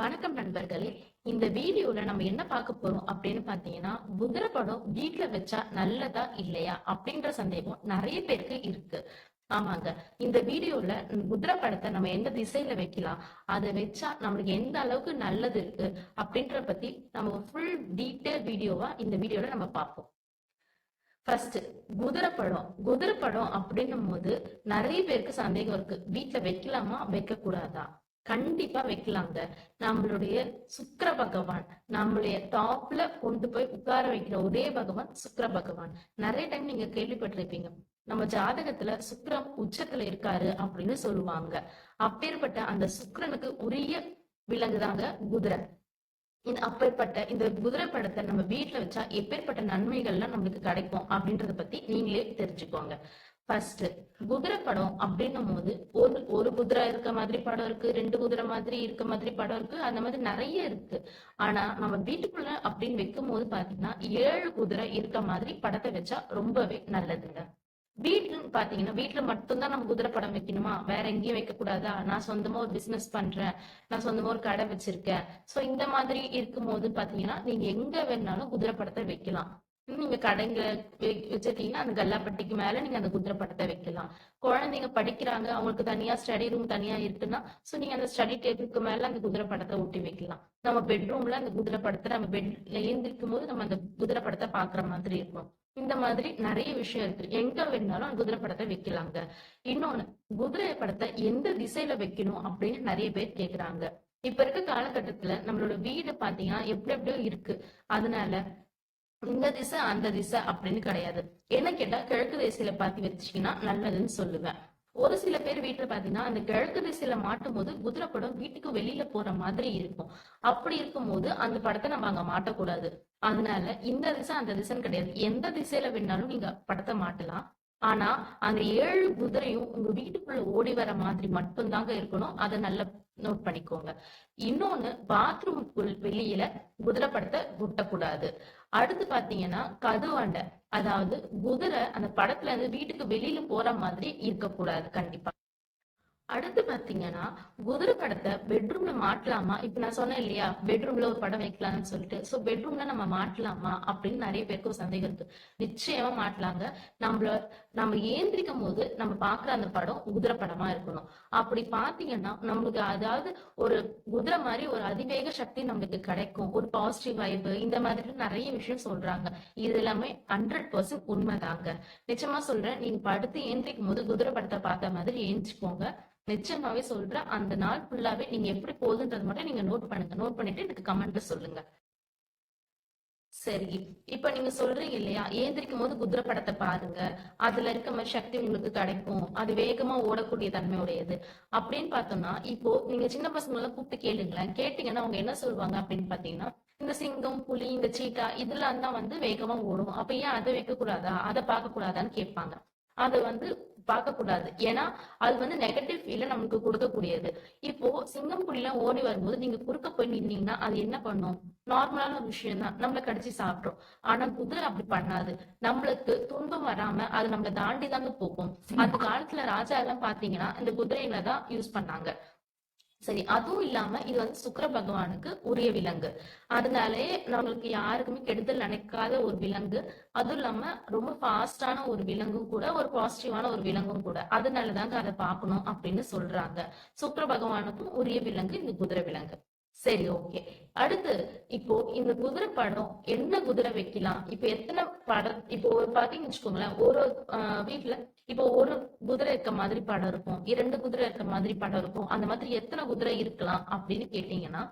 வணக்கம் நண்பர்களே. இந்த வீடியோல நம்ம என்ன பார்க்க போறோம் அப்படின்னு பாத்தீங்கன்னா குதிரை படம் வீட்டுல வச்சா நல்லதா இல்லையா அப்படின்ற சந்தேகம் நிறைய பேருக்கு இருக்கு. ஆமாங்க. இந்த வீடியோல குதிரை படத்தை நம்ம எந்த திசையில வைக்கலாம்? அதை வச்சா நம்மளுக்கு எந்த அளவுக்கு நல்லது இருக்கு அப்படின்ற பத்தி நம்ம ஃபுல் டீட்டெயில் வீடியோவா இந்த வீடியோல நம்ம பார்ப்போம். ஃபர்ஸ்ட் குதிரை படம். குதிரை படம் அப்படின்னும் போது நிறைய பேருக்கு சந்தேகம் இருக்கு. வீட்டுல வைக்கலாமா? வைக்க கூடாதா கண்டிப்பா வைக்கலாங்க நம்மளுடைய சுக்கர பகவான் நம்மளுடைய டாப்ல கொண்டு போய் உட்கார வைக்கிற ஒரே பகவான் சுக்கிர பகவான். நிறைய டைம் நீங்க கேள்விப்பட்டிருப்பீங்க. நம்ம ஜாதகத்துல சுக்கரம் உச்சத்துல இருக்காரு அப்படின்னு சொல்லுவாங்க. அப்பேற்பட்ட அந்த சுக்கரனுக்கு உரிய விலங்குதாங்க குதிரை. இந்த அப்பேற்பட்ட இந்த குதிரை படத்தை நம்ம வீட்டுல வச்சா எப்பேற்பட்ட நன்மைகள்லாம் நம்மளுக்கு கிடைக்கும் அப்படின்றத பத்தி நீங்களே தெரிஞ்சுக்கோங்க. ஃபர்ஸ்ட் குதிரை படம் அப்படின்னும் போது ஒரு ஒரு குதிரை இருக்க மாதிரி படம் இருக்கு ரெண்டு குதிரை மாதிரி இருக்க மாதிரி படம் இருக்கு அந்த மாதிரி நிறைய இருக்கு. ஆனா நம்ம வீட்டுக்குள்ள அப்படின்னு வைக்கும் போது பாத்தீங்கன்னா ஏழு குதிரை இருக்க மாதிரி படத்தை வச்சா ரொம்பவே நல்லதுங்க. வீட்டுன்னு பாத்தீங்கன்னா வீட்டுல மட்டும்தான் நம்ம குதிரை படம் வைக்கணுமா? வேற எங்கேயும் வைக்க கூடாதா நான் சொந்தமா ஒரு பிசினஸ் பண்றேன் நான் சொந்தமா ஒரு கடை வச்சிருக்கேன். சோ இந்த மாதிரி இருக்கும் போது பாத்தீங்கன்னா நீங்க எங்க வேணாலும் குதிரை படத்தை வைக்கலாம். நீங்க கடைங்க வச்சிருக்கீங்கன்னா அந்த கல்லாப்பட்டிக்கு மேல நீங்க அந்த குதிரை படத்தை வைக்கலாம். குழந்தைங்க படிக்கிறாங்க அவங்களுக்கு தனியா ஸ்டடி ரூம் தனியா இருக்குன்னா சோ நீங்க அந்த ஸ்டடி டேபிளுக்கு மேல அந்த குதிரை படத்தை ஒட்டி வைக்கலாம். நம்ம பெட்ரூம்ல அந்த குதிரை படத்தை நம்ம பெட்ல எழுந்திருக்கும் போது நம்ம அந்த குதிரை படத்தை பாக்குற மாதிரி இருக்கும். இந்த மாதிரி நிறைய விஷயம் இருக்கு. எங்க வேணாலும் அந்த குதிரை படத்தை வைக்கலாங்க. இன்னொன்னு குதிரை படத்தை எந்த திசையில வைக்கணும் அப்படின்னு நிறைய பேர் கேக்குறாங்க. இப்ப இருக்க காலகட்டத்துல நம்மளோட வீடு பாத்தீங்கன்னா எப்படி எப்படியோ இருக்கு. அதனால இந்த திசை அந்த திசை அப்படின்னு கிடையாது. என்ன கேட்டா கிழக்கு திசையில பாத்தி வச்சீங்கன்னா நல்லதுன்னு சொல்லுவேன் ஒரு சில பேர் வீட்டுல பாத்தீங்கன்னா அந்த கிழக்கு திசையில மாட்டும் போது குதிரை படம் வீட்டுக்கு வெளியில போற மாதிரி இருக்கும். அப்படி இருக்கும்போது அந்த படத்தை நம்ம அங்க மாட்டக்கூடாது. அதனால இந்த திசை அந்த திசைன்னு கிடையாது. எந்த திசையில வேணாலும் நீங்க படத்தை மாட்டலாம். ஆனா அந்த ஏழு குதிரையும் உங்க வீட்டுக்குள்ள ஓடி வர மாதிரி மட்டும்தாங்க இருக்கணும். அதை நல்லா நோட் பண்ணிக்கோங்க. இன்னொன்னு பாத்ரூம்க்குள் வெளியில குதிரை படத்தை ஒட்டக்கூடாது அடுத்து பாத்தீங்கன்னா கதுவண்டை அதாவது குதிரை அந்த படத்துல இருந்து வீட்டுக்கு வெளியில போற மாதிரி இருக்கக்கூடாது. கண்டிப்பா. அடுத்து பாத்தீங்கன்னா குதிரை படத்தை பெட்ரூம்ல மாட்டலாமா? இப்ப நான் சொன்னேன் இல்லையா பெட்ரூம்ல ஒரு படம் வைக்கலாம்னு சொல்லிட்டு. சோ பெட்ரூம்ல நம்ம மாட்டலாமா அப்படின்னு நிறைய பேருக்கு ஒரு சந்தேகம் இருக்கு. நிச்சயமா மாட்டலாங்க. நம்மள நம்ம ஏந்திரிக்கும் போது நம்ம பாக்குற அந்த படம் குதிரை படமா இருக்கணும். அப்படி பாத்தீங்கன்னா நம்மளுக்கு அதாவது ஒரு குதிரை மாதிரி ஒரு அதிவேக சக்தி நம்மளுக்கு கிடைக்கும். ஒரு பாசிட்டிவ் வைபு இந்த மாதிரி நிறைய விஷயம் சொல்றாங்க. இது எல்லாமே ஹண்ட்ரட் பர்சன்ட் உண்மைதாங்க. நிச்சயமா சொல்றேன் நீங்க படுத்து ஏந்திரிக்கும் போது குதிரை படத்தை பார்த்த மாதிரி ஏந்திச்சுக்கோங்க நிச்சயமாவே சொல்றேன் அந்த நாள் ஃபுல்லாவே நீங்க எப்படி போகுதுன்றது மட்டும் நீங்க நோட் பண்ணுங்க. நோட் பண்ணிட்டு எனக்கு கமெண்ட்ல சொல்லுங்க. சரி. இப்ப நீங்க சொல்றீங்க இல்லையா? ஏந்திரிக்கும் போது குதிரை படத்தை பாருங்க. அதுல இருக்க மாதிரி சக்தி உங்களுக்கு கிடைக்கும். அது வேகமா ஓடக்கூடிய தன்மையுடையது. அப்படின்னு பார்த்தோம்னா இப்போ நீங்க சின்ன பசங்க எல்லாம் கூப்பிட்டு கேளுங்களேன். கேட்டீங்கன்னா அவங்க என்ன சொல்லுவாங்க அப்படின்னு பாத்தீங்கன்னா இந்த சிங்கம் புலி இந்த சீட்டா இதெல்லாம் தான் வந்து வேகமா ஓடும். அப்ப ஏன் அதை வைக்க கூடாதா அதை பார்க்க கூடாதான்னு கேட்பாங்க. அது வந்து பார்க்க கூடாது ஏன்னா அது வந்து நெகட்டிவ் ஃபீல நமக்கு கொடுக்கக்கூடியது. இப்போ சிங்கம் புலிலாம் ஓடி வரும்போது நீங்க குறுக்க போய் நின்னீங்கன்னா அது என்ன பண்ணும்? நார்மலான ஒரு விஷயம் தான் நம்மள கடிச்சு சாப்பிடும். ஆனா குதிரை அப்படி பண்ணாது. நம்மளுக்கு துன்பம் வராம அது நம்மள தாண்டி தாங்க போகும். அந்த காலத்துல ராஜா எல்லாம் பாத்தீங்கன்னா இந்த குதிரையில தான் யூஸ் பண்ணாங்க. சரி அதுவும் இல்லாம இது வந்து சுக்கர பகவானுக்கு உரிய விலங்கு. அதனாலே நம்மளுக்கு யாருக்குமே கெடுதல் நினைக்காத ஒரு விலங்கு. அதுவும் இல்லாம ரொம்ப ஃபாஸ்டான ஒரு விலங்கும் கூட ஒரு பாசிட்டிவான ஒரு விலங்கும் கூட. அதனாலதாங்க அதை பார்க்கணும் அப்படின்னு சொல்றாங்க. சுக்கர பகவானுக்கும் உரிய விலங்கு இந்த குதிரை விலங்கு. சரி ஓகே அடுத்து இப்போ இந்த குதிரை படம் என்ன குதிரை வைக்கலாம்? இப்ப எத்தனை படம் இப்போ ஒரு பாத்தீங்கன்னு வச்சுக்கோங்களேன் ஒரு வீட்டுல இப்போ ஒரு குதிரை இருக்க மாதிரி படம் இருக்கும். இரண்டு குதிரை இருக்க மாதிரி படம் இருக்கும். அந்த மாதிரி எத்தனை குதிரை இருக்கலாம் அப்படின்னு கேட்டீங்கன்னா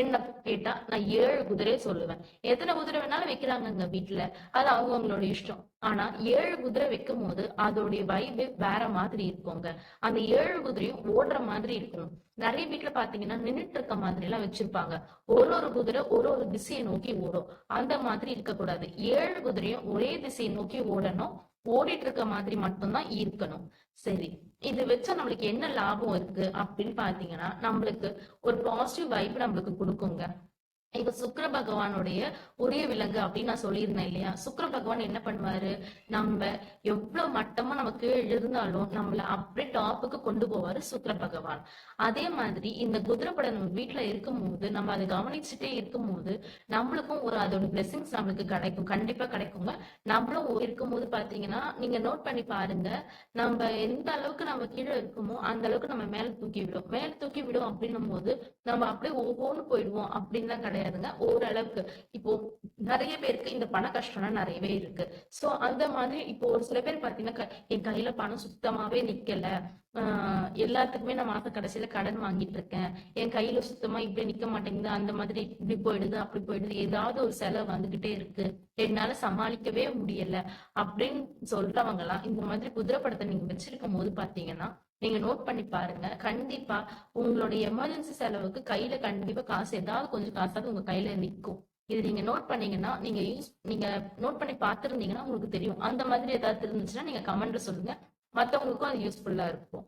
என்ன கேட்டா நான் ஏழு குதிரையை சொல்லுவேன். எத்தனை குதிரை வேணாலும் வைக்கிறாங்க வீட்டுல அது அவங்கவுங்களோட இஷ்டம். ஆனா ஏழு குதிரை வைக்கும் போது அதோடைய வைபே வேற மாதிரி இருக்குங்க. அந்த ஏழு குதிரையும் ஓடுற மாதிரி இருக்கும். நிறைய வீட்டுல பாத்தீங்கன்னா நின்றுட்டு இருக்க மாதிரி எல்லாம் வச்சிருப்பாங்க. ஒரு ஒரு குதிரை ஒரு ஒரு திசையை நோக்கி ஓடும். அந்த மாதிரி இருக்கக்கூடாது. ஏழு குதிரையும் ஒரே திசையை நோக்கி ஓடணும். ஓடிட்டு இருக்க மாதிரி மட்டும்தான் இருக்கணும். சரி இது வச்சா நம்மளுக்கு என்ன லாபம் இருக்கு? அப்படின்னு பாத்தீங்கன்னா நம்மளுக்கு ஒரு பாசிட்டிவ் வைப் நம்மளுக்கு கொடுக்குங்க. இப்ப சுக்கர பகவானுடைய ஒரே விலங்கு அப்படின்னு நான் சொல்லியிருந்தேன் இல்லையா? சுக்கிர பகவான் என்ன பண்ணுவாரு? நம்ம எவ்வளவு மட்டமா நமக்கு இருந்தாலும் நம்மள அப்படியே டாப்புக்கு கொண்டு போவாரு சுக்கர பகவான். அதே மாதிரி இந்த குதிரை படம் நம்ம வீட்டுல இருக்கும்போது நம்ம அதை கவனிச்சுட்டே இருக்கும் போது நம்மளுக்கும் ஒரு அதோட பிளெஸிங்ஸ் நம்மளுக்கு கிடைக்கும் கண்டிப்பா கிடைக்குங்க. நம்மளும் இருக்கும் போது பாத்தீங்கன்னா நீங்க நோட் பண்ணி பாருங்க. நம்ம எந்த அளவுக்கு நம்ம கீழே இருக்குமோ அந்த அளவுக்கு நம்ம மேல தூக்கி விடும். மேல தூக்கி விடும் அப்படின்னும் போது நம்ம அப்படியே ஒவ்வொன்னு போயிடுவோம் அப்படின்லாம் கிடையாதுங்க ஓரளவுக்கு. இப்போ நிறைய பேருக்கு இந்த பண கஷ்டம்லாம் நிறையவே இருக்கு. சோ அந்த மாதிரி இப்போ ஒரு சில பேர் பாத்தீங்கன்னா என் கையில பணம் சுத்தமாவே நிக்கல. ஆஹ் எல்லாத்துக்குமே நான் மாச கடைசியில கடன் வாங்கிட்டு இருக்கேன். என் கையில சுத்தமா இப்படி நிக்க மாட்டேங்குது அந்த மாதிரி இப்படி போயிடுது அப்படி போயிடுது ஏதாவது ஒரு செலவு வந்துகிட்டே இருக்கு. என்னால சமாளிக்கவே முடியல. அப்படின்னு சொல்றவங்க எல்லாம் இந்த மாதிரி குதிரை படத்தை நீங்க வச்சிருக்கும் போது பாத்தீங்கன்னா நீங்க நோட் பண்ணி பாருங்க. கண்டிப்பா உங்களுடைய எமர்ஜென்சி செலவுக்கு கையில கண்டிப்பா காசு ஏதாவது கொஞ்சம் காசாவது உங்க கையில நிற்கும் இது நீங்க நோட் பண்ணீங்கன்னா நீங்க யூஸ் நீங்க நோட் பண்ணி பார்த்துருந்தீங்கன்னா உங்களுக்கு தெரியும். அந்த மாதிரி ஏதாவது இருந்துச்சுன்னா நீங்க கமெண்ட்ல சொல்லுங்க. மத்தவங்களுக்கும் அது யூஸ்ஃபுல்லா இருக்கும்.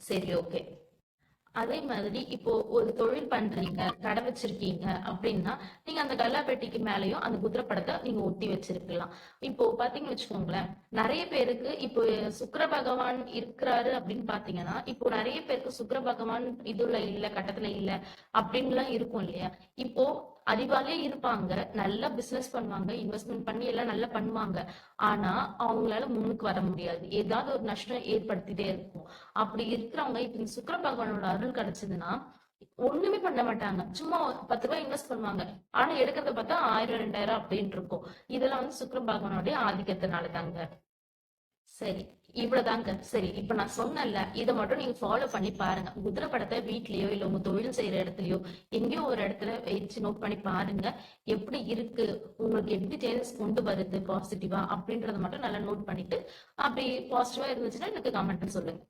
சரி ஓகே அதே மாதிரி இப்போ ஒரு தொழில் பண்றீங்க கடை வச்சிருக்கீங்க அப்படின்னா நீங்க அந்த கல்லாப்பெட்டிக்கு மேலயும் அந்த குதிரை படத்தை நீங்க ஒட்டி வச்சிருக்கலாம். இப்போ பாத்தீங்கன்னு வச்சுக்கோங்களேன் நிறைய பேருக்கு இப்போ சுக்கர பகவான் இருக்கிறாரு அப்படின்னு பாத்தீங்கன்னா இப்போ நிறைய பேருக்கு சுக்கர பகவான் இதுல இல்ல கட்டத்துல இல்ல அப்படின்லாம் இருக்கும் இல்லையா? இப்போ அறிவாலே இருப்பாங்க நல்லா பிசினஸ் பண்ணுவாங்க இன்வெஸ்ட்மெண்ட் பண்ணி எல்லாம் நல்லா பண்ணுவாங்க. ஆனா அவங்களால முன்னுக்கு வர முடியாது. ஏதாவது ஒரு நஷ்டம் ஏற்படுத்திட்டே இருக்கும். அப்படி இருக்கிறவங்க இப்ப சுக்கர பகவானோட அருள் கிடைச்சதுன்னா ஒண்ணுமே பண்ண மாட்டாங்க. சும்மா பத்து ரூபாய் இன்வெஸ்ட் பண்ணுவாங்க. ஆனா எடுக்கிறத பார்த்தா ஆயிரம் ரெண்டாயிரம் அப்படின்னு இருக்கும். இதெல்லாம் வந்து சுக்கர பகவானுடைய ஆதிக்கத்தினால தாங்க சரி இவ்வளவுதாங்க. சரி இப்ப நான் சொன்னேன்ல இதை மட்டும் நீங்க ஃபாலோ பண்ணி பாருங்க. குதிரை படத்தை வீட்லயோ இல்ல உங்க தொழில் செய்யற இடத்துலயோ எங்கேயோ ஒரு இடத்துல வச்சு நோட் பண்ணி பாருங்க. எப்படி இருக்கு? உங்களுக்கு எப்படி சேஞ்சஸ் கொண்டு வருது? பாசிட்டிவா அப்படின்றத மட்டும் நல்லா நோட் பண்ணிட்டு அப்படி பாசிட்டிவா இருந்துச்சுன்னா எனக்கு கமெண்ட் சொல்லுங்க.